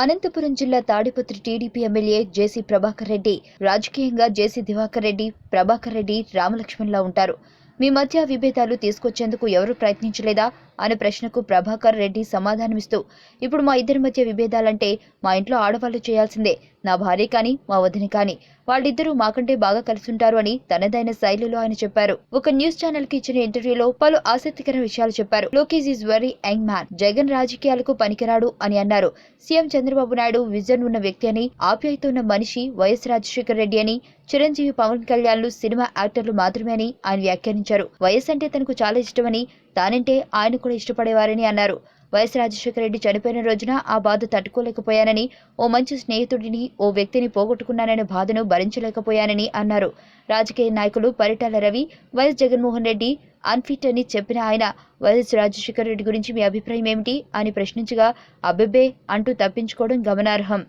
అనంతపురం జిల్లా Tadipatri TDP MLA JC Prabhakar Reddy రాజకీయంగా JC Diwakar Reddy Prabhakar Reddy రామలక్ష్మణ్లా ఉంటారు. మీ మధ్య విభేదాలు తీసుకొచ్చేందుకు ఎవరూ ప్రయత్నించలేదా? అనే ప్రశ్నకు ప్రభాకర్ రెడ్డి సమాధానమిస్తూ ఇప్పుడు మా ఇద్దరి మధ్య విభేదాలంటే మా ఇంట్లో ఆడవాళ్ళు చేయాల్సిందే. నా భార్య కానీ మా వదిన కానీ వాళ్ళిద్దరూ మాకంటే బాగా కలిసుంటారు అని తనదైన శైలిలో ఆయన చెప్పారు. ఒక న్యూస్ ఛానల్కి ఇచ్చిన ఇంటర్వ్యూలో పలు ఆసక్తికర విషయాలు చెప్పారు. Lokesh is very young man. Jagan రాజకీయాలకు పనికిరాడు అని అన్నారు. సీఎం చంద్రబాబు నాయుడు విజన్ ఉన్న వ్యక్తి అని ఆప్యాయత ఉన్న మనిషి వైఎస్ రాజశేఖర రెడ్డి అని చిరంజీవి పవన్ కళ్యాణ్లు సినిమా యాక్టర్లు మాత్రమే అని ఆయన వ్యాఖ్యానించారు. వయస్సు అంటే తనకు చాలా ఇష్టమని తానంటే ఆయన కూడా ఇష్టపడేవారని అన్నారు. వైఎస్ రాజశేఖర రెడ్డి చనిపోయిన రోజున ఆ బాధ తట్టుకోలేకపోయానని ఓ మంచి స్నేహితుడిని ఓ వ్యక్తిని పోగొట్టుకున్నాననే బాధను భరించలేకపోయానని అన్నారు. రాజకీయ నాయకులు పరిటాల రవి వైఎస్ జగన్మోహన్ రెడ్డి అన్ఫిట్ అని చెప్పిన ఆయన వైఎస్ రాజశేఖర రెడ్డి గురించి మీ అభిప్రాయం ఏమిటి? అని ప్రశ్నించగా అబ్బెబ్బే అంటూ తప్పించుకోవడం గమనార్హం.